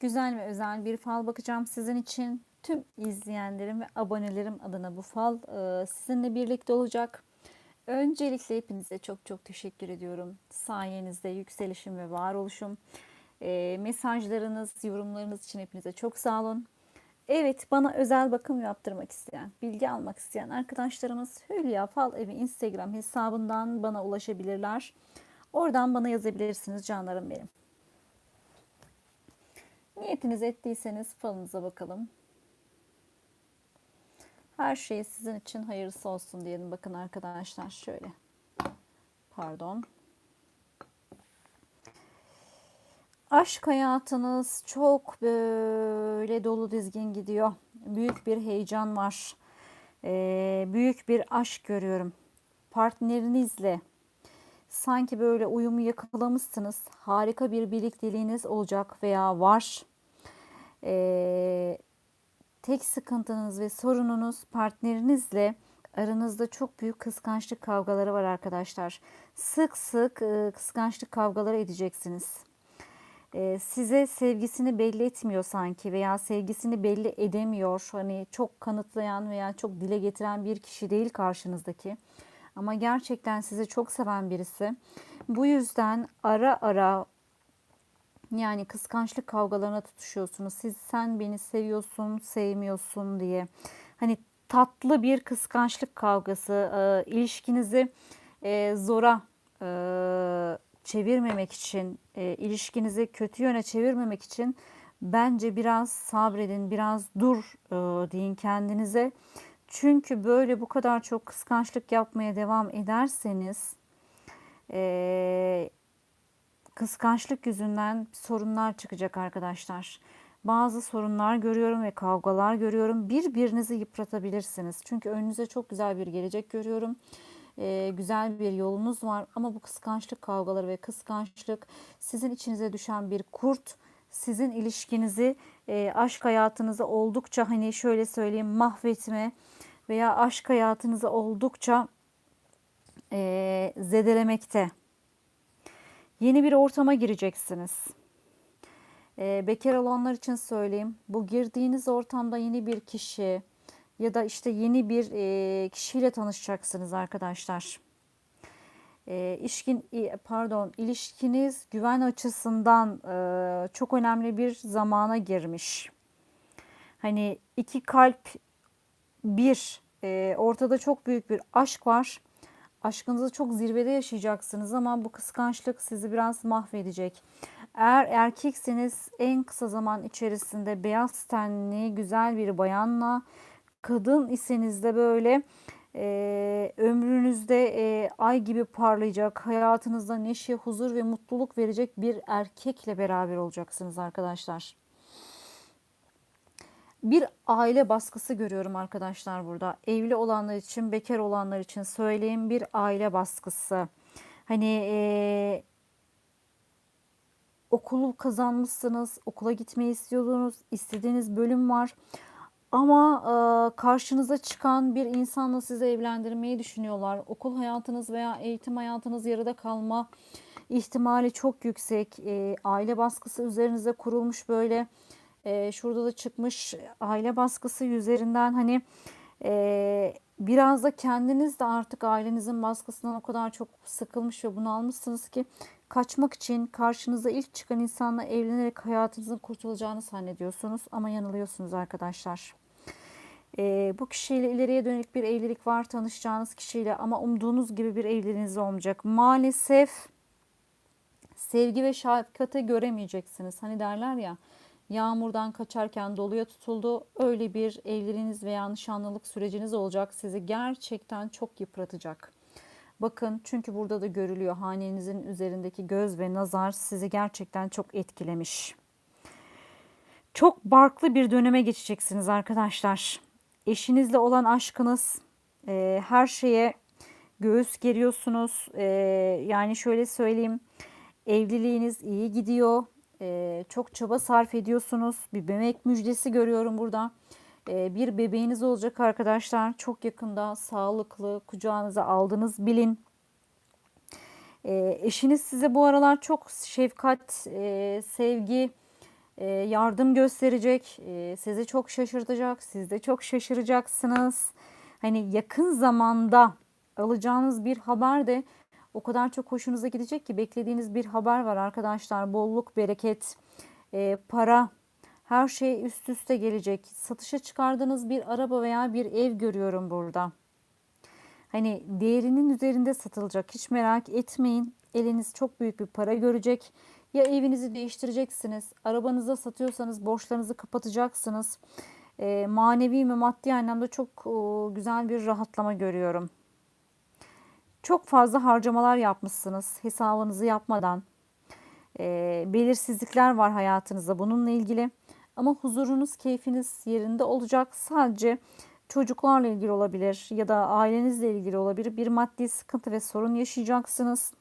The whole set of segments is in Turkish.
Güzel ve özel bir fal bakacağım sizin için. Tüm izleyenlerim ve abonelerim adına bu fal e, sizinle birlikte olacak. Öncelikle hepinize çok çok teşekkür ediyorum. Sayenizde yükselişim ve varoluşum. E, mesajlarınız, yorumlarınız için hepinize çok sağ olun. Evet, bana özel bakım yaptırmak isteyen, bilgi almak isteyen arkadaşlarımız Hülya Fal Evi Instagram hesabından bana ulaşabilirler. Oradan bana yazabilirsiniz canlarım benim. Niyetiniz ettiyseniz falınıza bakalım. Her şey sizin için hayırlısı olsun diyelim. Bakın arkadaşlar şöyle. Pardon. Aşk hayatınız çok böyle dolu dizgin gidiyor. Büyük bir heyecan var. Ee, büyük bir aşk görüyorum. Partnerinizle sanki böyle uyumu yakalamışsınız. Harika bir birlikteliğiniz olacak veya var. Ee, tek sıkıntınız ve sorununuz partnerinizle aranızda çok büyük kıskançlık kavgaları var arkadaşlar. Sık sık e, kıskançlık kavgaları edeceksiniz. E, size sevgisini belli etmiyor sanki veya sevgisini belli edemiyor. Hani çok kanıtlayan veya çok dile getiren bir kişi değil karşınızdaki. Ama gerçekten sizi çok seven birisi. Bu yüzden ara ara yani kıskançlık kavgalarına tutuşuyorsunuz. Siz sen beni seviyorsun, sevmiyorsun diye. Hani tatlı bir kıskançlık kavgası, e, ilişkinizi e, zora e, çevirmemek için, e, ilişkinizi kötü yöne çevirmemek için bence biraz sabredin, biraz dur e, deyin kendinize. Çünkü böyle bu kadar çok kıskançlık yapmaya devam ederseniz e, kıskançlık yüzünden sorunlar çıkacak arkadaşlar. Bazı sorunlar görüyorum ve kavgalar görüyorum. Birbirinizi yıpratabilirsiniz. Çünkü önünüze çok güzel bir gelecek görüyorum. Ee, güzel bir yolunuz var ama bu kıskançlık kavgaları ve kıskançlık sizin içinize düşen bir kurt sizin ilişkinizi e, aşk hayatınızı oldukça hani şöyle söyleyeyim mahvetme veya aşk hayatınızı oldukça e, zedelemekte. Yeni bir ortama gireceksiniz. E, bekar olanlar için söyleyeyim. Bu girdiğiniz ortamda yeni bir kişi ya da işte yeni bir e, kişiyle tanışacaksınız arkadaşlar. E, işkin, pardon, ilişkiniz güven açısından e, çok önemli bir zamana girmiş. Hani iki kalp bir, e, ortada çok büyük bir aşk var Aşkınızı çok zirvede yaşayacaksınız ama bu kıskançlık sizi biraz mahvedecek. Eğer erkekseniz en kısa zaman içerisinde beyaz tenli güzel bir bayanla, kadın iseniz de böyle e, ömrünüzde e, ay gibi parlayacak, hayatınızda neşe, huzur ve mutluluk verecek bir erkekle beraber olacaksınız arkadaşlar bir aile baskısı görüyorum arkadaşlar burada. Evli olanlar için, bekar olanlar için söyleyeyim bir aile baskısı. Hani e, okulu kazanmışsınız, okula gitmeyi istiyordunuz, istediğiniz bölüm var. Ama e, karşınıza çıkan bir insanla sizi evlendirmeyi düşünüyorlar. Okul hayatınız veya eğitim hayatınız yarıda kalma ihtimali çok yüksek. E, aile baskısı üzerinize kurulmuş böyle e, şurada da çıkmış aile baskısı üzerinden hani e, biraz da kendiniz de artık ailenizin baskısından o kadar çok sıkılmış ve bunalmışsınız ki kaçmak için karşınıza ilk çıkan insanla evlenerek hayatınızın kurtulacağını zannediyorsunuz ama yanılıyorsunuz arkadaşlar. E, bu kişiyle ileriye dönük bir evlilik var tanışacağınız kişiyle ama umduğunuz gibi bir evliliğiniz olmayacak. Maalesef sevgi ve şefkati göremeyeceksiniz. Hani derler ya Yağmurdan kaçarken doluya tutuldu. Öyle bir evliliğiniz veya nişanlılık süreciniz olacak. Sizi gerçekten çok yıpratacak. Bakın çünkü burada da görülüyor hanenizin üzerindeki göz ve nazar sizi gerçekten çok etkilemiş. Çok barklı bir döneme geçeceksiniz arkadaşlar. Eşinizle olan aşkınız e, her şeye göğüs geriyorsunuz. E, yani şöyle söyleyeyim evliliğiniz iyi gidiyor e, çok çaba sarf ediyorsunuz. Bir bebek müjdesi görüyorum burada. E, bir bebeğiniz olacak arkadaşlar. Çok yakında sağlıklı kucağınıza aldınız bilin. E, eşiniz size bu aralar çok şefkat, e, sevgi e, yardım gösterecek, e, sizi çok şaşırtacak, siz de çok şaşıracaksınız. Hani yakın zamanda alacağınız bir haber de o kadar çok hoşunuza gidecek ki beklediğiniz bir haber var arkadaşlar. Bolluk, bereket, e, para, her şey üst üste gelecek. Satışa çıkardığınız bir araba veya bir ev görüyorum burada. Hani değerinin üzerinde satılacak. Hiç merak etmeyin. Eliniz çok büyük bir para görecek. Ya evinizi değiştireceksiniz. Arabanızı satıyorsanız borçlarınızı kapatacaksınız. E, manevi ve maddi anlamda çok e, güzel bir rahatlama görüyorum. Çok fazla harcamalar yapmışsınız hesabınızı yapmadan. E, belirsizlikler var hayatınızda bununla ilgili. Ama huzurunuz, keyfiniz yerinde olacak. Sadece çocuklarla ilgili olabilir ya da ailenizle ilgili olabilir. Bir maddi sıkıntı ve sorun yaşayacaksınız.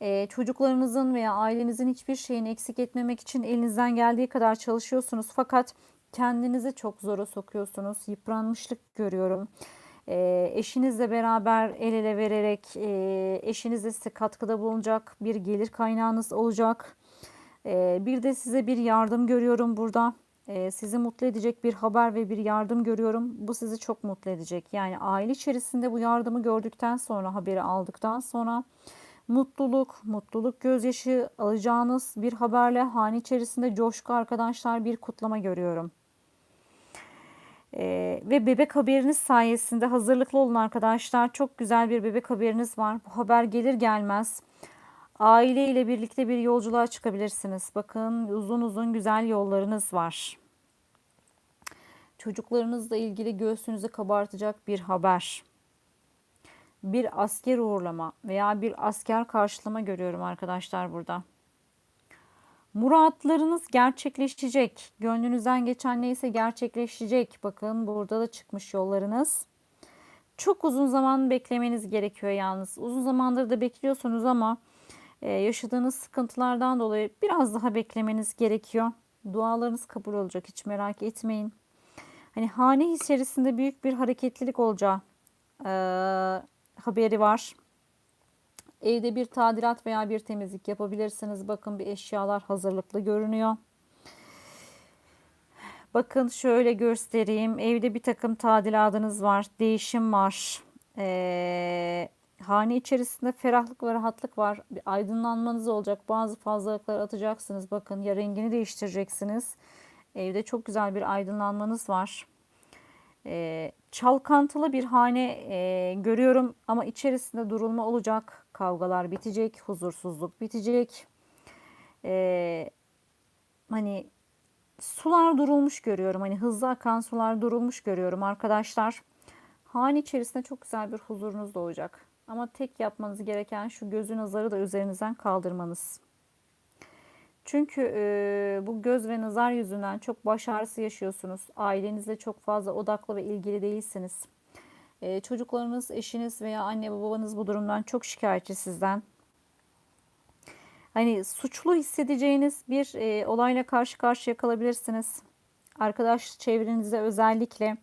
Ee, çocuklarınızın veya ailenizin hiçbir şeyini eksik etmemek için elinizden geldiği kadar çalışıyorsunuz. Fakat kendinizi çok zora sokuyorsunuz. Yıpranmışlık görüyorum. E, eşinizle beraber el ele vererek e, eşiniz de size katkıda bulunacak bir gelir kaynağınız olacak. E, bir de size bir yardım görüyorum burada. E, sizi mutlu edecek bir haber ve bir yardım görüyorum. Bu sizi çok mutlu edecek. Yani aile içerisinde bu yardımı gördükten sonra haberi aldıktan sonra mutluluk, mutluluk gözyaşı alacağınız bir haberle hane içerisinde coşku arkadaşlar bir kutlama görüyorum. Ee, ve bebek haberiniz sayesinde hazırlıklı olun arkadaşlar. Çok güzel bir bebek haberiniz var. Bu haber gelir gelmez aile ile birlikte bir yolculuğa çıkabilirsiniz. Bakın uzun uzun güzel yollarınız var. Çocuklarınızla ilgili göğsünüzü kabartacak bir haber. Bir asker uğurlama veya bir asker karşılama görüyorum arkadaşlar burada. Muratlarınız gerçekleşecek. Gönlünüzden geçen neyse gerçekleşecek. Bakın burada da çıkmış yollarınız. Çok uzun zaman beklemeniz gerekiyor yalnız. Uzun zamandır da bekliyorsunuz ama yaşadığınız sıkıntılardan dolayı biraz daha beklemeniz gerekiyor. Dualarınız kabul olacak hiç merak etmeyin. Hani hane içerisinde büyük bir hareketlilik olacağı e, haberi var. Evde bir tadilat veya bir temizlik yapabilirsiniz. Bakın bir eşyalar hazırlıklı görünüyor. Bakın şöyle göstereyim. Evde bir takım tadilatınız var. Değişim var. Ee, hane içerisinde ferahlık ve rahatlık var. Bir aydınlanmanız olacak. Bazı fazlalıklar atacaksınız. Bakın ya rengini değiştireceksiniz. Evde çok güzel bir aydınlanmanız var. Ee, çalkantılı bir hane e, görüyorum ama içerisinde durulma olacak. Kavgalar bitecek, huzursuzluk bitecek. Ee, hani sular durulmuş görüyorum. Hani hızlı akan sular durulmuş görüyorum arkadaşlar. Hane içerisinde çok güzel bir huzurunuz doğacak. Ama tek yapmanız gereken şu gözü nazarı da üzerinizden kaldırmanız. Çünkü e, bu göz ve nazar yüzünden çok baş ağrısı yaşıyorsunuz. Ailenizle çok fazla odaklı ve ilgili değilsiniz. E, çocuklarınız, eşiniz veya anne babanız bu durumdan çok şikayetçi sizden. Hani suçlu hissedeceğiniz bir e, olayla karşı karşıya kalabilirsiniz. Arkadaş çevrenizde özellikle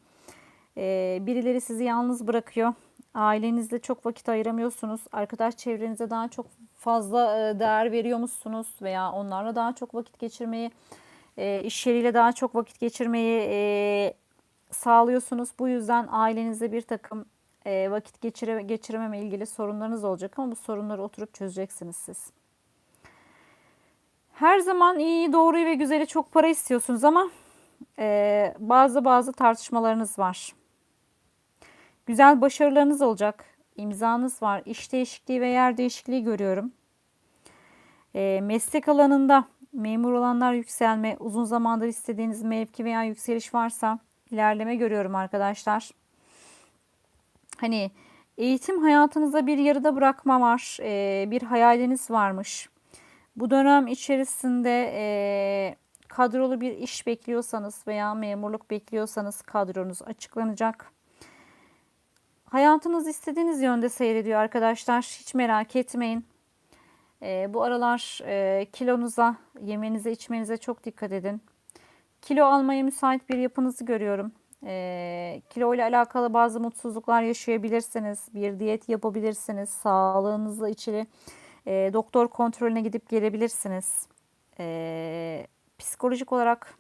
e, birileri sizi yalnız bırakıyor Ailenizle çok vakit ayıramıyorsunuz. Arkadaş çevrenize daha çok fazla e, değer veriyor musunuz? Veya onlarla daha çok vakit geçirmeyi, e, iş yeriyle daha çok vakit geçirmeyi e, sağlıyorsunuz. Bu yüzden ailenizde bir takım vakit geçire, geçirememe ilgili sorunlarınız olacak ama bu sorunları oturup çözeceksiniz siz. Her zaman iyi, doğruyu ve güzeli çok para istiyorsunuz ama bazı bazı tartışmalarınız var. Güzel başarılarınız olacak. İmzanız var. İş değişikliği ve yer değişikliği görüyorum. E, meslek alanında memur olanlar yükselme, uzun zamandır istediğiniz mevki veya yükseliş varsa ilerleme görüyorum arkadaşlar. Hani eğitim hayatınıza bir yarıda bırakma var. E, bir hayaliniz varmış. Bu dönem içerisinde e, kadrolu bir iş bekliyorsanız veya memurluk bekliyorsanız kadronuz açıklanacak. Hayatınız istediğiniz yönde seyrediyor arkadaşlar. Hiç merak etmeyin. E, bu aralar e, kilonuza, yemenize, içmenize çok dikkat edin. Kilo almaya müsait bir yapınızı görüyorum. E, kilo ile alakalı bazı mutsuzluklar yaşayabilirsiniz. Bir diyet yapabilirsiniz. Sağlığınızla içili e, doktor kontrolüne gidip gelebilirsiniz. Ee, psikolojik olarak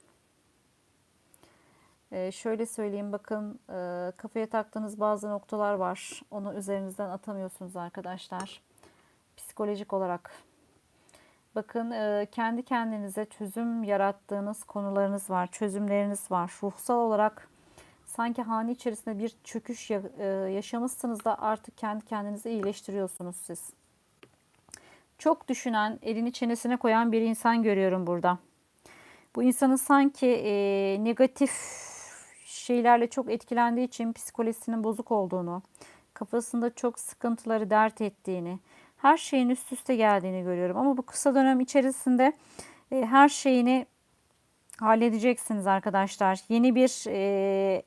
ee, şöyle söyleyeyim bakın e, kafaya taktığınız bazı noktalar var. Onu üzerinizden atamıyorsunuz arkadaşlar. Psikolojik olarak. Bakın e, kendi kendinize çözüm yarattığınız konularınız var. Çözümleriniz var. Ruhsal olarak sanki hane içerisinde bir çöküş e, yaşamışsınız da artık kendi kendinizi iyileştiriyorsunuz siz. Çok düşünen, elini çenesine koyan bir insan görüyorum burada. Bu insanın sanki e, negatif şeylerle çok etkilendiği için psikolojisinin bozuk olduğunu, kafasında çok sıkıntıları dert ettiğini, her şeyin üst üste geldiğini görüyorum. Ama bu kısa dönem içerisinde e, her şeyini halledeceksiniz arkadaşlar. Yeni bir e,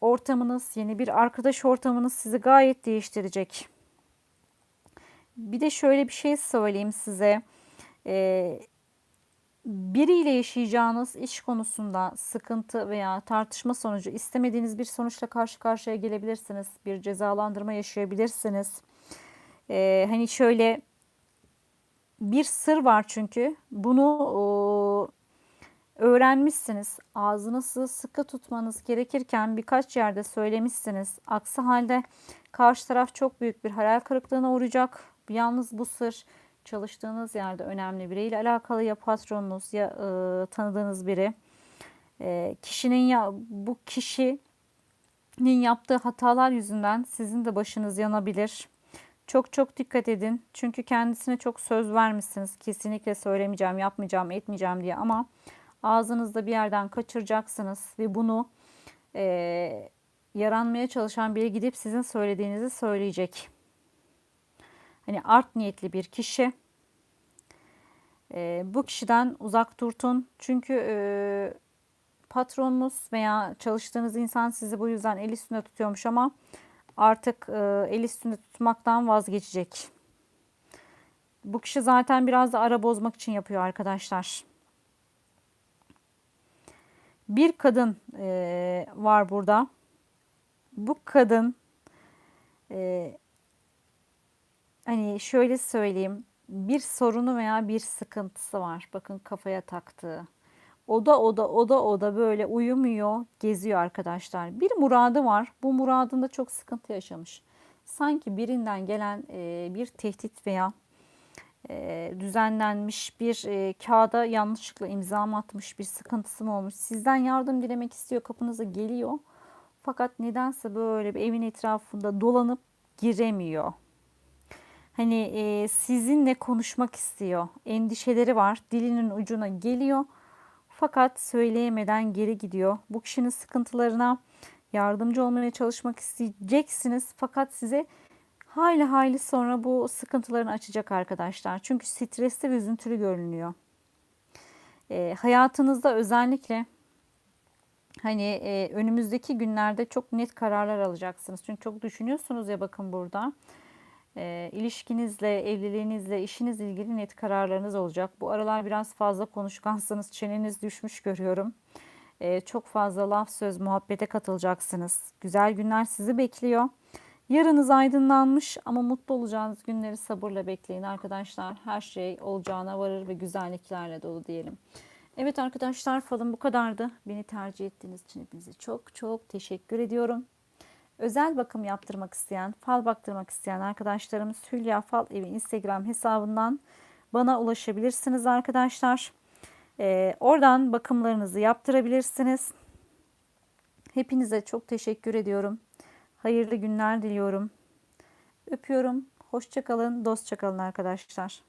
ortamınız, yeni bir arkadaş ortamınız sizi gayet değiştirecek. Bir de şöyle bir şey söyleyeyim size. E, biriyle yaşayacağınız iş konusunda sıkıntı veya tartışma sonucu istemediğiniz bir sonuçla karşı karşıya gelebilirsiniz. Bir cezalandırma yaşayabilirsiniz. Ee, hani şöyle bir sır var çünkü bunu o, öğrenmişsiniz. Ağzınızı sıkı tutmanız gerekirken birkaç yerde söylemişsiniz. Aksi halde karşı taraf çok büyük bir hayal kırıklığına uğrayacak. Yalnız bu sır çalıştığınız yerde önemli biriyle alakalı ya patronunuz ya e, tanıdığınız biri. E, kişinin ya bu kişinin yaptığı hatalar yüzünden sizin de başınız yanabilir. Çok çok dikkat edin. Çünkü kendisine çok söz vermişsiniz. Kesinlikle söylemeyeceğim, yapmayacağım, etmeyeceğim diye ama ağzınızda bir yerden kaçıracaksınız ve bunu e, yaranmaya çalışan biri gidip sizin söylediğinizi söyleyecek. Hani art niyetli bir kişi. E, bu kişiden uzak durtun. Çünkü e, patronunuz veya çalıştığınız insan sizi bu yüzden el üstünde tutuyormuş ama artık e, el üstünde tutmaktan vazgeçecek. Bu kişi zaten biraz da ara bozmak için yapıyor arkadaşlar. Bir kadın e, var burada. Bu kadın e, hani şöyle söyleyeyim bir sorunu veya bir sıkıntısı var. Bakın kafaya taktığı. Oda oda oda oda böyle uyumuyor, geziyor arkadaşlar. Bir muradı var. Bu muradında çok sıkıntı yaşamış. Sanki birinden gelen e, bir tehdit veya e, düzenlenmiş bir e, kağıda yanlışlıkla imza mı atmış bir sıkıntısı mı olmuş. Sizden yardım dilemek istiyor kapınıza geliyor. Fakat nedense böyle bir evin etrafında dolanıp giremiyor. Hani e, sizinle konuşmak istiyor. Endişeleri var. Dilinin ucuna geliyor. Fakat söyleyemeden geri gidiyor. Bu kişinin sıkıntılarına yardımcı olmaya çalışmak isteyeceksiniz. Fakat size hayli hayli sonra bu sıkıntılarını açacak arkadaşlar. Çünkü stresli ve üzüntülü görünüyor. E, hayatınızda özellikle hani e, önümüzdeki günlerde çok net kararlar alacaksınız. Çünkü çok düşünüyorsunuz ya bakın burada. E, ilişkinizle, evliliğinizle, işinizle ilgili net kararlarınız olacak. Bu aralar biraz fazla konuşkansanız çeneniz düşmüş görüyorum. E, çok fazla laf söz muhabbete katılacaksınız. Güzel günler sizi bekliyor. Yarınız aydınlanmış ama mutlu olacağınız günleri sabırla bekleyin arkadaşlar. Her şey olacağına varır ve güzelliklerle dolu diyelim. Evet arkadaşlar falım bu kadardı. Beni tercih ettiğiniz için hepinize çok çok teşekkür ediyorum. Özel bakım yaptırmak isteyen, fal baktırmak isteyen arkadaşlarımız Hülya Fal Evi Instagram hesabından bana ulaşabilirsiniz arkadaşlar. Ee, oradan bakımlarınızı yaptırabilirsiniz. Hepinize çok teşekkür ediyorum. Hayırlı günler diliyorum. Öpüyorum. Hoşçakalın, dostça kalın arkadaşlar.